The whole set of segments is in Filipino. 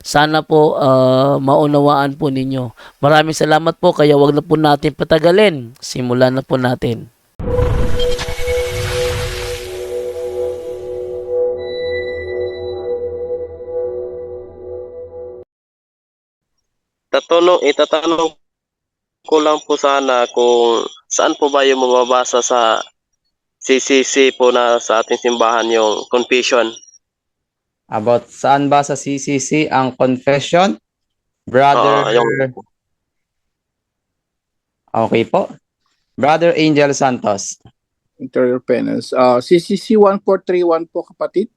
Sana po ah, maunawaan po ninyo. Maraming salamat po kaya wag na po natin patagalin. Simulan na po natin. tatanong, itatanong ko lang po sana kung saan po ba yung mababasa sa CCC po na sa ating simbahan yung confession. About saan ba sa CCC ang confession? Brother, Ah, yung- okay po. Brother Angel Santos. interior penance. Uh, CCC 1431 po kapatid.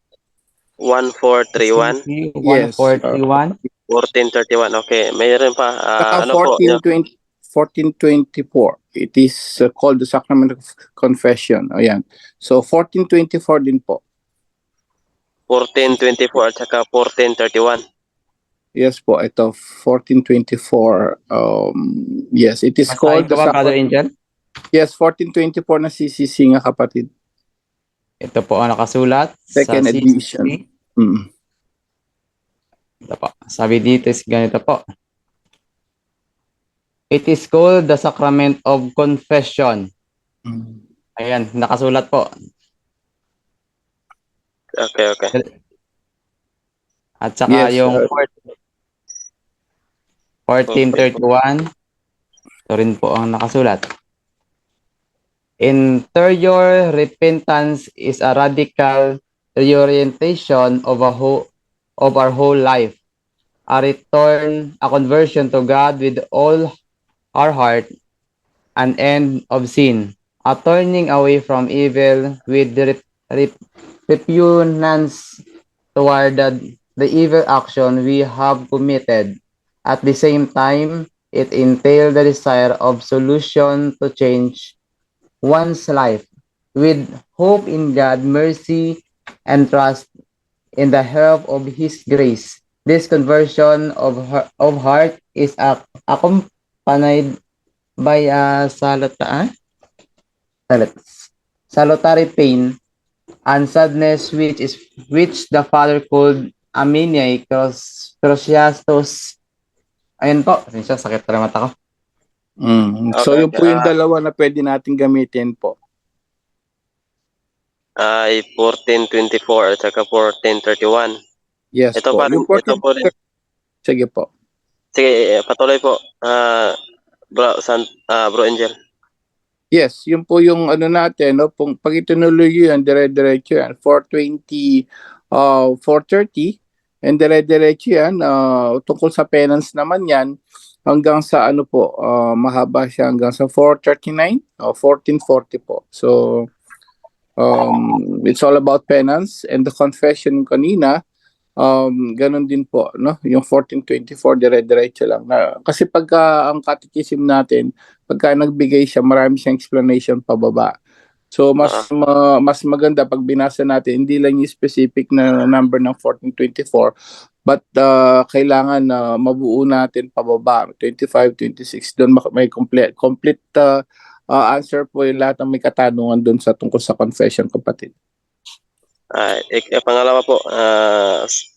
1431, CCC Yes, 1431. 1431. Okay, mayroon pa. ah, Saka ano po? 1420 1424. It is uh, called the Sacrament of Confession. Ayan. So 1424 din po. 1424 at saka 1431. Yes po, ito 1424. Um yes, it is Basahin called ko the ba, Sacrament. Angel? Yes, 1424 na CCC nga kapatid. Ito po ang nakasulat Second sa edition. CCC. Mm. Ito po. Sabi dito is ganito po. It is called the Sacrament of Confession. Mm. Ayan, nakasulat po. Okay, okay. At saka Yes, yung uh, 1431, ito rin po ang nakasulat. Interior repentance is a radical reorientation of a whole, of our whole life. A return, a conversion to God with all our heart, an end of sin, a turning away from evil with the rep- rep- repugnance toward the, evil action we have committed. At the same time, it entailed the desire of solution to change one's life with hope in God, mercy, and trust in the help of His grace. This conversion of of heart is ac- accompanied by a salata? Salat- salutary pain and sadness which is which the father called Aminia Cros Crosiastos. Ayun po, pasensya, sakit na mata ko. Mm. So Okay, yun po yung ah. dalawa na pwede natin gamitin po. Ay 1424 at saka 1431. Yes Ito po. pa rin, Yung ito po rin. Sige po. Sige, eh, patuloy po. Ah, bro, San, ah, bro Angel. Yes, yun po yung ano natin, no? Pag, pag itinuloy yun, dire-diretso yan. 420, uh, 430, and dire-diretso yan. Uh, tungkol sa penance naman yan, hanggang sa ano po, uh, mahaba siya hanggang sa 439, o 1440 po. So, um, it's all about penance and the confession kanina, um, ganun din po, no? Yung 1424, dire-diretso lang. Na, kasi pagka ang catechism natin, pagka nagbigay siya, marami siyang explanation pababa. So mas ma- mas maganda pag binasa natin hindi lang yung specific na number ng 1424 but uh, kailangan na mabuo natin pababa 25 26 doon may complete complete uh, uh, answer po yung lahat ng may katanungan doon sa tungkol sa confession kapatid. Ah, ik- eh, pangalawa po, ah, s-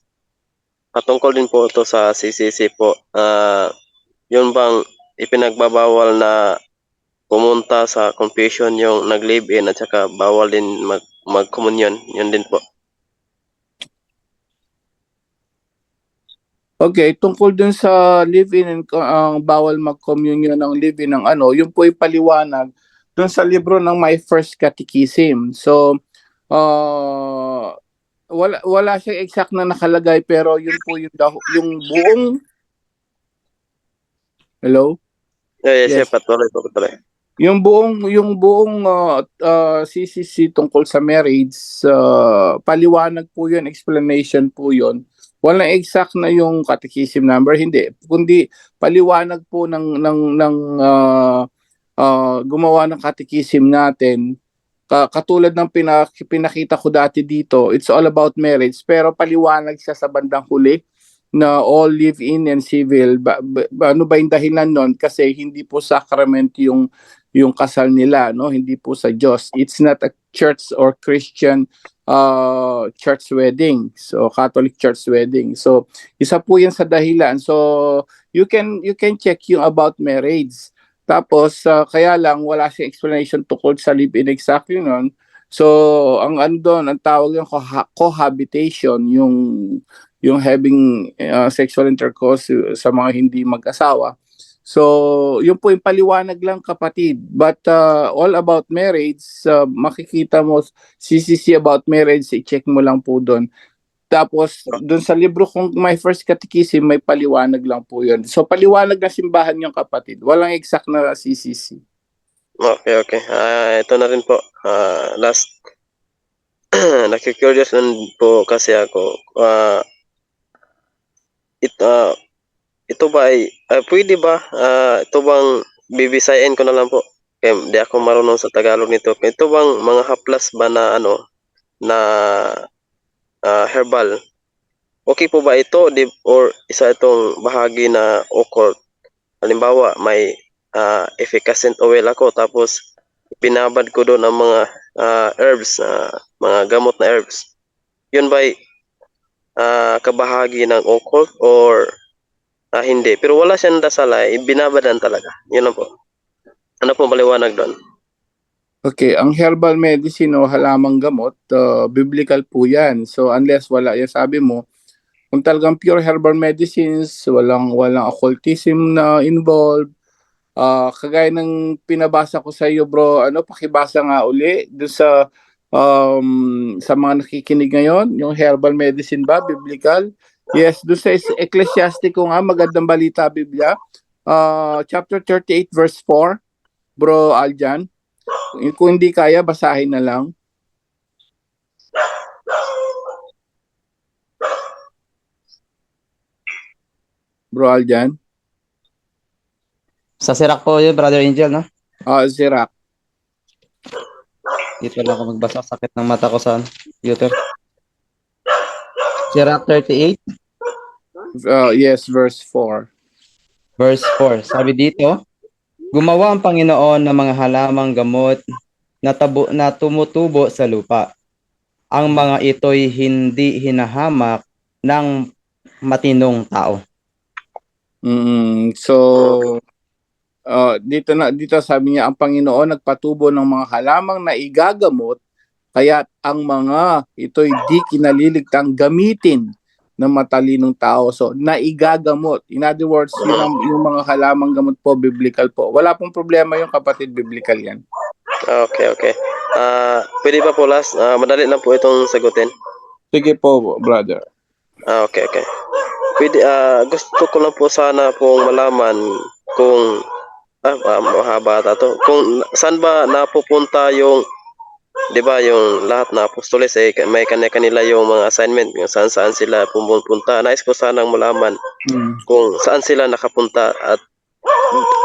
patungkol din po ito sa CCC po. Ah, yun bang ipinagbabawal na pumunta sa confession yung nag-live-in at saka bawal din mag mag-communion. Yun din po. Okay, tungkol dun sa live-in ang bawal mag-communion ng live-in ng ano, yung po paliwanag dun sa libro ng My First Catechism. So, uh, wala wala siyang exact na nakalagay pero yun po yung yung buong Hello? Yeah, yes, Yes. yes. patuloy patuloy. yung buong yung buong uh, uh, CCC tungkol sa marriage uh, paliwanag po yun explanation po yun walang exact na yung catechism number hindi kundi paliwanag po ng ng ng uh, uh, gumawa ng catechism natin Ka- katulad ng pinak- pinakita ko dati dito it's all about marriage pero paliwanag siya sa bandang huli na all live in and civil ba, ba- ano ba yung dahilan nun? Kasi hindi po sacrament yung yung kasal nila no? Hindi po sa Diyos. It's not a church or Christian uh church wedding. So Catholic church wedding. So isa po yan sa dahilan. So you can you can check yung about marriage. Tapos uh, kaya lang wala siyang explanation tungkol sa live-in exactly nun. So ang ano doon ang tawag yung coha- cohabitation yung yung having uh, sexual intercourse sa mga hindi mag-asawa So, yun po yung paliwanag lang kapatid. But uh, all about marriage, uh, makikita mo CCC about marriage, i-check mo lang po doon. Tapos, doon sa libro kong My First Catechism, may paliwanag lang po yun. So, paliwanag na simbahan yung kapatid. Walang exact na CCC. Okay, okay. Ah, ito na rin po. Ah, last nakikurious lang po kasi ako. Ah, it, ah, ito ba ay ah, pwede ba ah, ito bang bibisayin ko na lang po. Kaya di ako marunong sa Tagalog nito. Ito bang mga haplas ba na ano na ah, herbal? Okay po ba ito di, or isa itong bahagi na occult? Halimbawa, may uh, efficacent oil ako tapos pinabad ko doon ang mga ah, herbs, ah, mga gamot na herbs. Yun ba uh, kabahagi ng occult or ah, hindi? Pero wala siyang dasalay, binabadan talaga. Yun lang po. Ano po maliwanag doon? Okay, ang herbal medicine o halamang gamot, uh, biblical po yan. So, unless wala, yan sabi mo, kung talagang pure herbal medicines, walang, walang occultism na involved, Ah, kagaya ng pinabasa ko sa iyo bro, ano pakibasa nga uli doon sa um, sa mga nakikinig ngayon, yung herbal medicine ba biblical? Yes, doon sa Ecclesiastico nga magandang balita Biblia. Ah, chapter 38 verse 4. Bro Aljan, kung hindi kaya basahin na lang. Bro Aljan. Sa Sirac po yun, Brother Angel, no? Ah, Zirak. Dito lang ako magbasa. Sakit ng mata ko sa computer. Sirac 38, Uh, yes, verse 4. verse 4. Sabi dito, Gumawa ang Panginoon ng mga halamang gamot na, tabo, na tumutubo sa lupa. Ang mga ito'y hindi hinahamak ng matinong tao. Mm, so uh, dito na dito sabi niya ang Panginoon nagpatubo ng mga halamang na igagamot kaya ang mga ito'y di kinaliligtang gamitin ng matalinong tao. So naigagamot. In other words, yun ang, yung mga halamang gamot po biblical po. Wala pong problema yung kapatid biblical yan. Ah, Okay, okay. Ah, pwede ba po last? Ah, madali lang po itong sagutin. Sige po, brother. Ah, okay, okay. Pwede, ah, gusto ko lang po sana pong malaman kung ah, ah, mahaba ata to. Kung saan ba napupunta yung 'di ba yung lahat na apostoles eh may kanya-kanila yung mga assignment kung saan saan sila pumupunta. Nais ko sanang malaman Mm. kung saan sila nakapunta at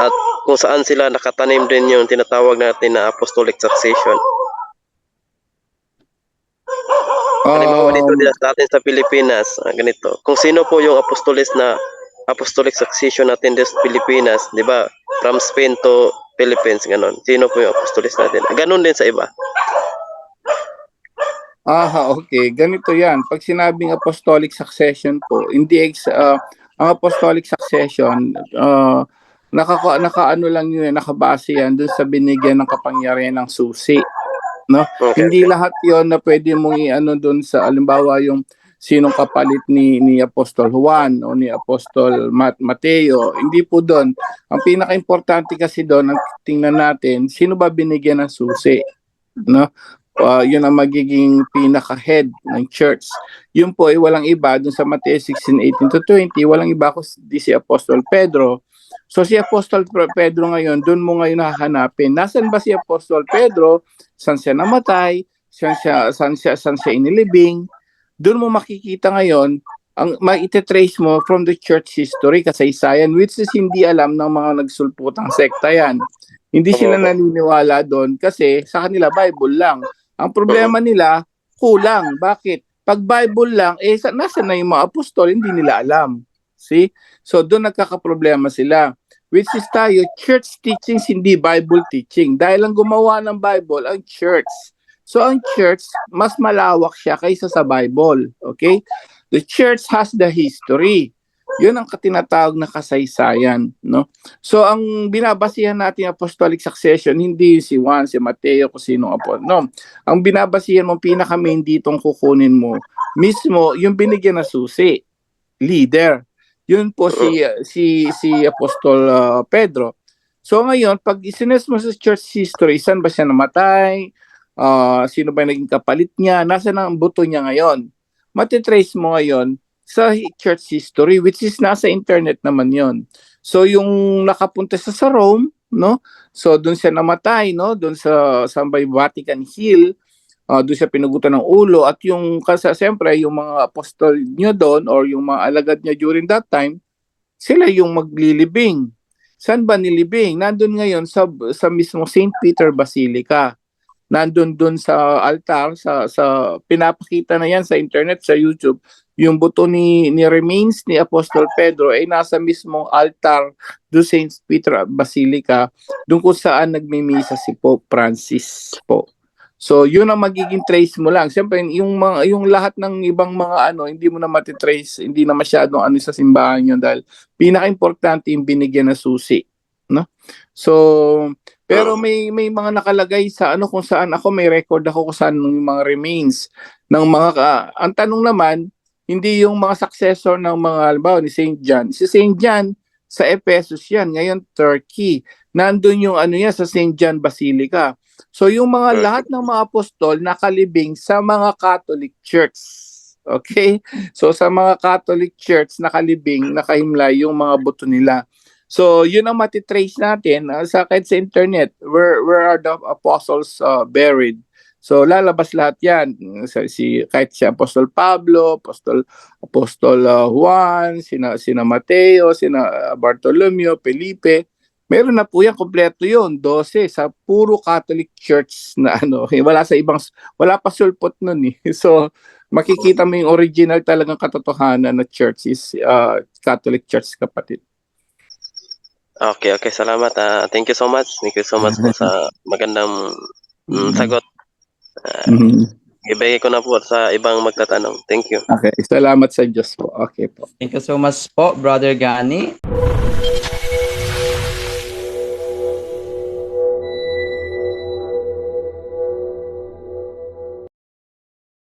at kung saan sila nakatanim din yung tinatawag natin na apostolic succession. Halimbawa dito Um, sa atin sa Pilipinas, ah, ganito. Kung sino po yung apostolis na apostolic succession natin sa Pilipinas, di ba? From Spain to Philippines, ganon. Sino po yung apostolis natin? Ganon din sa iba. Aha, okay. Ganito yan. Pag sinabing apostolic succession po, hindi ex, ah, ang apostolic succession, uh, nakaka, nakaano lang yun, nakabase yan dun sa binigyan ng kapangyarihan ng susi. Okay. Hindi lahat yon na pwede mong i-ano dun sa, alimbawa yung sinong kapalit ni ni Apostol Juan o ni Apostol Mat Mateo. Hindi po doon. Ang pinaka-importante kasi doon, ang tingnan natin, sino ba binigyan ng susi? No? uh, yun ang magiging pinaka-head ng church. Yun po ay walang iba dun sa Mateo 16, 18 to 20, walang iba kundi si Apostol Pedro So si Apostol Pedro ngayon, doon mo ngayon hahanapin. Nasaan ba si Apostol Pedro? Saan siya namatay? Saan siya, saan siya, saan siya inilibing? Doon mo makikita ngayon ang maite-trace mo from the church history kasaysayan which is hindi alam ng mga nagsulputang sekta yan. Hindi sila naniniwala doon kasi sa kanila Bible lang. Ang problema nila, kulang. Bakit? Pag Bible lang, eh sa, nasa na yung mga apostol, hindi nila alam. See? So doon nagkakaproblema sila. Which is tayo, church teachings, hindi Bible teaching. Dahil ang gumawa ng Bible, ang church. So ang church, mas malawak siya kaysa sa Bible. Okay? The church has the history. Yun ang tinatawag na kasaysayan, no? So ang binabasihan natin apostolic succession hindi si Juan, si Mateo, kung sino apo. No. Ang binabasihan mo pinaka main ditong kukunin mo mismo yung binigyan na susi, leader. Yun po si si si Apostol uh, Pedro. So ngayon, pag isines mo sa church history, saan ba siya namatay? Ah, sino ba naging kapalit niya? Nasaan ang buto niya ngayon? Matitrace mo ngayon sa church history which is nasa internet naman yon. So yung nakapunta sa sa Rome, no? So doon siya namatay, no? Doon sa sa may Vatican Hill, uh, doon siya pinugutan ng ulo at yung kasi siyempre yung mga apostol niyo doon or yung mga alagad niya during that time, sila yung maglilibing. Saan ba nilibing? Nandun ngayon sa sa mismo St. Peter Basilica. Nandun doon sa altar sa sa pinapakita na yan sa internet sa YouTube yung buto ni ni remains ni Apostol Pedro ay nasa mismong altar do St. Peter Basilica doon kung saan nagmimisa si Pope Francis po. So, yun ang magiging trace mo lang. Siyempre, yung mga yung lahat ng ibang mga ano, hindi mo na matitrace, hindi na masyadong ano sa simbahan yun dahil pinaka-importante yung binigyan na susi, no? So, pero may may mga nakalagay sa ano kung saan ako may record ako kung saan yung mga remains ng mga ka- ang tanong naman hindi yung mga successor ng mga halimbawa ni St. John. Si St. John sa Ephesus yan, ngayon Turkey. Nandun yung ano yan sa St. John Basilica. So yung mga lahat ng mga apostol nakalibing sa mga Catholic Church. Okay? So sa mga Catholic Church nakalibing, nakahimlay yung mga buto nila. So yun ang matitrace natin uh, sa kahit sa internet. Where where are the apostles uh, buried? So lalabas lahat 'yan. Sa si kahit si Apostol Pablo, Apostol Apostol uh, Juan, sina sina Mateo, sina Bartolomeo, Felipe, meron na po yan kompleto 'yon, 12 sa puro Catholic Church na ano, eh, wala sa ibang wala pa sulpot nun eh. So makikita mo yung original talagang katotohanan na church is uh, Catholic Church kapatid. Okay, okay. Salamat. ah. thank you so much. Thank you so much po sa magandang mm, sagot. Mhm. Ibigay ko na po sa ibang magtatanong. Thank you. Okay, salamat sa Diyos po. Okay po. Thank you so much po, Brother Gani.